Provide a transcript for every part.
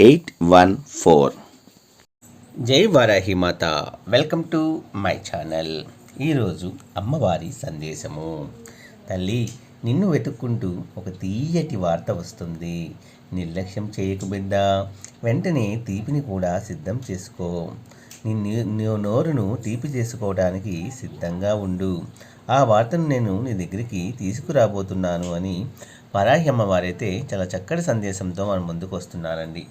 eight one four. జై Varahimata welcome to my channel. ఈరోజు అమ్మవారి సందేశము. తల్లి నిన్ను వెతుక్కుంటూ ఒక తీయటి వార్త వస్తుంది. నిర్లక్ష్యం చేయకు బిడ్డ. వెంటనే తీపిని కూడా సిద్ధం చేసుకో. నీ నోరును తీపి చేసుకోవడానికి సిద్ధంగా ఉండు. ఆ వార్తను నేను నీ దగ్గరికి తీసుకురాబోతున్నాను అని వరాహి అమ్మవారైతే చాలా చక్కటి సందేశంతో మన ముందుకు వస్తున్నారండి.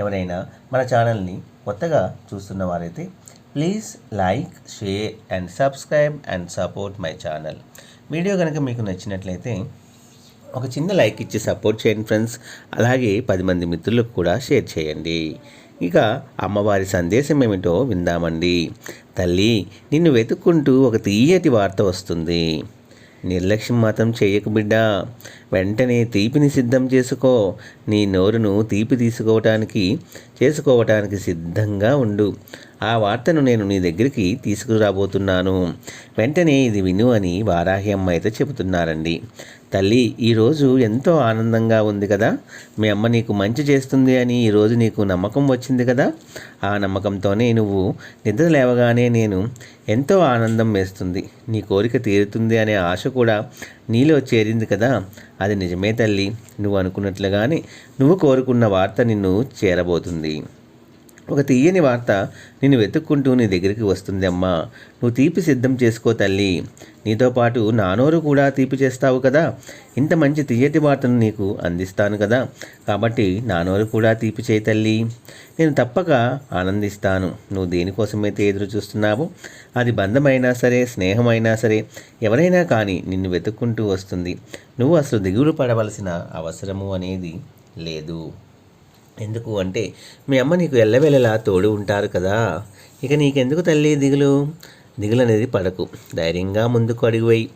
ఎవరైనా మన ఛానల్ని కొత్తగా చూస్తున్న వారైతే please like share and subscribe and support my channel. Video కనుక మీకు నచ్చినట్లయితే ఒక చిన్న లైక్ ఇచ్చి సపోర్ట్ చేయండి ఫ్రెండ్స్. అలాగే పది మంది మిత్రులకు కూడా షేర్ చేయండి. ఇక అమ్మవారి సందేశం ఏమిటో విందామండి. తల్లి నిన్ను వెతుక్కుంటూ ఒక తీయటి వార్త వస్తుంది. నిర్లక్ష్యం మాత్రం చేయకు బిడ్డా. వెంటనే తీపిని సిద్ధం చేసుకో. నీ నోరును తీపి తీసుకోవటానికి చేసుకోవటానికి సిద్ధంగా ఉండు. ఆ వార్తను నేను నీ దగ్గరికి తీసుకురాబోతున్నాను. వెంటనే ఇది విను అని వారాహి అమ్మ అయితే చెబుతున్నారండి. తల్లి ఈరోజు ఎంతో ఆనందంగా ఉంది కదా? మీ అమ్మ నీకు మంచి చేస్తుంది అని ఈరోజు నీకు నమ్మకం వచ్చింది కదా? ఆ నమ్మకంతోనే నువ్వు నిద్ర లేవగానే నేను ఎంతో ఆనందం వేస్తుంది. నీ కోరిక తీరుతుంది అనే ఆశ కూడా నీలో చేరింది కదా? అది నిజమే తల్లి. నువ్వు అనుకున్నట్లుగానే నువ్వు కోరుకున్న వార్త నిన్ను చేరబోతుంది. ఒక తీయని వార్త నిన్ను వెతుక్కుంటూ నీ దగ్గరికి వస్తుంది అమ్మా నువ్వు తీపి సిద్ధం చేసుకో తల్లి. నీతో పాటు నానోరు కూడా తీపి చేస్తావు కదా. ఇంత మంచి తీయటి వార్తను నీకు అందిస్తాను కదా. కాబట్టి నానోరు కూడా తీపి చేయి తల్లి. నేను తప్పక ఆనందిస్తాను. నువ్వు దేనికోసమైతే ఎదురు చూస్తున్నావో అది బంధమైనా సరే స్నేహమైనా సరే ఎవరైనా కానీ నిన్ను వెతుక్కుంటూ వస్తుంది. నువ్వు అసలు దిగులు పడవలసిన అవసరము అనేది లేదు. ఎందుకు అంటే మీ అమ్మ నీకు ఎల్లవేళలా తోడు ఉంటారు కదా. ఇక నీకెందుకు తల్లి దిగులు? దిగులు అనేది పడకు. ధైర్యంగా ముందుకు అడిగిపోయి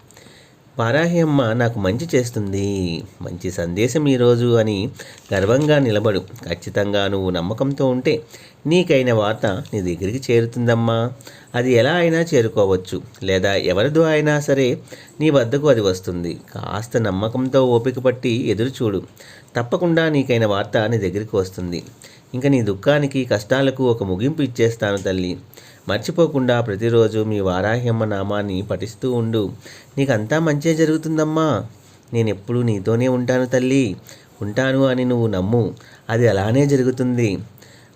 వారాహి అమ్మ నాకు మంచి చేస్తుంది. మంచి సందేశం ఈరోజు అని గర్వంగా నిలబడు. ఖచ్చితంగా నువ్వు నమ్మకంతో ఉంటే నీకైన వార్త నీ దగ్గరికి చేరుతుందమ్మా. అది ఎలా అయినా చేరుకోవచ్చు. లేదా ఎవరిదో అయినా సరే నీ వద్దకు అది వస్తుంది. కాస్త నమ్మకంతో ఓపిక పట్టి ఎదురు చూడు తప్పకుండా నీకైన వార్త నీ దగ్గరికి వస్తుంది. ఇంకా నీ దుఃఖానికి కష్టాలకు ఒక ముగింపు ఇచ్చేస్తాను తల్లి. మర్చిపోకుండా ప్రతిరోజు మీ వారాహ్యమ్మ నామాన్ని పఠిస్తూ ఉండు. నీకంతా మంచే జరుగుతుందమ్మా. నేను ఎప్పుడూ నీతోనే ఉంటాను తల్లి. ఉంటాను అని నువ్వు నమ్ము. అది అలానే జరుగుతుంది.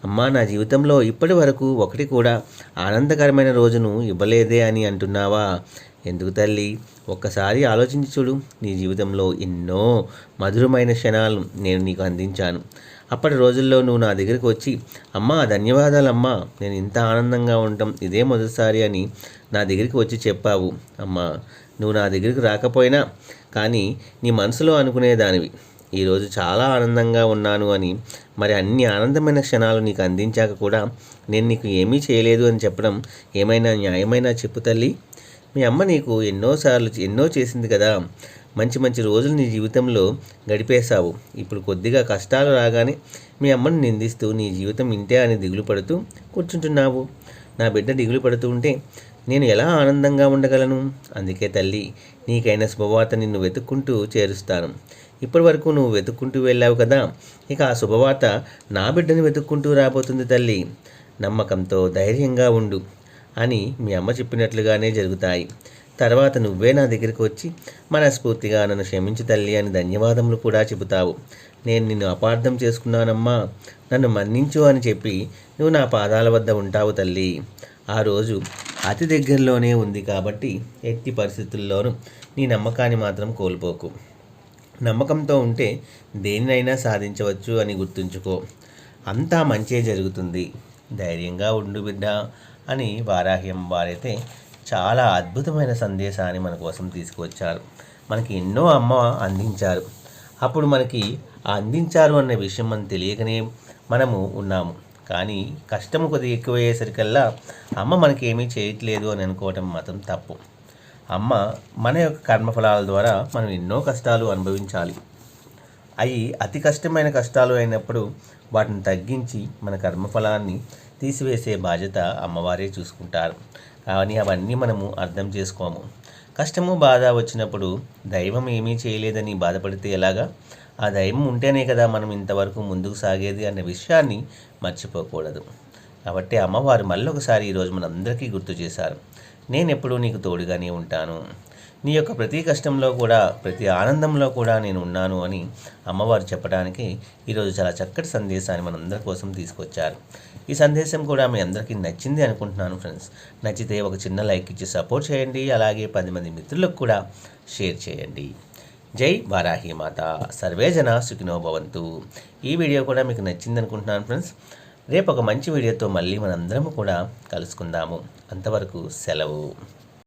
అమ్మా నా జీవితంలో ఇప్పటి వరకు ఒకటి కూడా ఆనందకరమైన రోజును ఇవ్వలేదే అని అంటున్నావా? ఎందుకు తల్లి? ఒక్కసారి ఆలోచించి చూడు. నీ జీవితంలో ఎన్నో మధురమైన క్షణాలు నేను నీకు అందించాను. అప్పటి రోజుల్లో నువ్వు నా దగ్గరికి వచ్చి అమ్మా ధన్యవాదాలమ్మా నేను ఇంత ఆనందంగా ఉండటం ఇదే మొదటిసారి అని నా దగ్గరికి వచ్చి చెప్పావు. అమ్మా నువ్వు నా దగ్గరికి రాకపోయినా కానీ నీ మనసులో అనుకునేదానివి ఈరోజు చాలా ఆనందంగా ఉన్నాను అని మరి అన్ని ఆనందమైన క్షణాలు నీకు అందించాక కూడా నేను నీకు ఏమీ చేయలేదు అని చెప్పడం ఏమైనా న్యాయమైనా చెప్పు తల్లి. మీ అమ్మ నీకు ఎన్నోసార్లు ఎన్నో చేసింది కదా. మంచి మంచి రోజులు నీ జీవితంలో గడిపేశావు. ఇప్పుడు కొద్దిగా కష్టాలు రాగానే మీ అమ్మని నిందిస్తూ నీ జీవితం ఇంతే అని దిగులు పడుతూ కూర్చుంటున్నావు. నా బిడ్డ దిగులు పడుతూ ఉంటే నేను ఎలా ఆనందంగా ఉండగలను? అందుకే తల్లి నీకైన శుభవార్త నిన్ను వెతుక్కుంటూ చేరుస్తాను. ఇప్పటి వరకు నువ్వు వెతుక్కుంటూ వెళ్ళావు కదా ఇక ఆ శుభవార్త నా బిడ్డని వెతుక్కుంటూ రాబోతుంది తల్లి. నమ్మకంతో ధైర్యంగా ఉండు అని మీ అమ్మ చెప్పినట్లుగానే జరుగుతాయి. తర్వాత నువ్వే నా దగ్గరికి వచ్చి మనస్ఫూర్తిగా నన్ను క్షమించు తల్లి అని ధన్యవాదములు కూడా చెబుతావు. నేను నిన్ను అపార్థం చేసుకున్నానమ్మా. నన్ను మన్నించు అని చెప్పి నువ్వు నా పాదాల వద్ద ఉంటావు తల్లి. ఆ రోజు అతి దగ్గరలోనే ఉంది కాబట్టి ఎట్టి పరిస్థితుల్లోనూ నీ నమ్మకాన్ని మాత్రం కోల్పోకు. నమ్మకంతో ఉంటే దేనినైనా సాధించవచ్చు అని గుర్తుంచుకో. అంతా మంచే జరుగుతుంది. ధైర్యంగా ఉండు బిడ్డ అని వారాహ్యం వారైతే చాలా అద్భుతమైన సందేశాన్ని మన కోసం తీసుకువచ్చారు. మనకి ఎన్నో అమ్మ అందించారు. అప్పుడు మనకి అందించారు అనే విషయం మనం తెలియకనే మనము ఉన్నాము. కానీ కష్టం కొద్దిగా ఎక్కువయ్యేసరికల్లా అమ్మ మనకి ఏమీ చేయట్లేదు అని అనుకోవటం మాత్రం తప్పు. అమ్మ మన యొక్క కర్మఫలాల ద్వారా మనం ఎన్నో కష్టాలు అనుభవించాలి. అవి అతి కష్టమైన కష్టాలు అయినప్పుడు వాటిని తగ్గించి మన కర్మఫలాన్ని తీసివేసే బాధ్యత అమ్మవారే చూసుకుంటారు. కానీ అవన్నీ మనము అర్థం చేసుకోము. కష్టము బాధ వచ్చినప్పుడు దైవం ఏమీ చేయలేదని బాధపడితే ఎలాగా? ఆ దైవం ఉంటేనే కదా మనం ఇంతవరకు ముందుకు సాగేది అనే విషయాన్ని మర్చిపోకూడదు. కాబట్టి అమ్మవారు మళ్ళొకసారి ఈరోజు మనందరికీ గుర్తు చేశారు. నేను ఎప్పుడూ నీకు తోడుగానే ఉంటాను. నీ యొక్క ప్రతి కష్టంలో కూడా ప్రతి ఆనందంలో కూడా నేను ఉన్నాను అని అమ్మవారు చెప్పడానికి ఈరోజు చాలా చక్కటి సందేశాన్ని మనందరి కోసం తీసుకొచ్చారు. ఈ సందేశం కూడా మీ అందరికీ నచ్చింది అనుకుంటున్నాను ఫ్రెండ్స్. నచ్చితే ఒక చిన్న లైక్ ఇచ్చి సపోర్ట్ చేయండి. అలాగే పది మంది మిత్రులకు కూడా షేర్ చేయండి. జై వారాహిమాత సర్వేజన సుఖినో భవంతు. ఈ వీడియో కూడా మీకు నచ్చింది అనుకుంటున్నాను ఫ్రెండ్స్. రేపు ఒక మంచి వీడియోతో మళ్ళీ మనందరము కూడా కలుసుకుందాము. అంతవరకు సెలవు.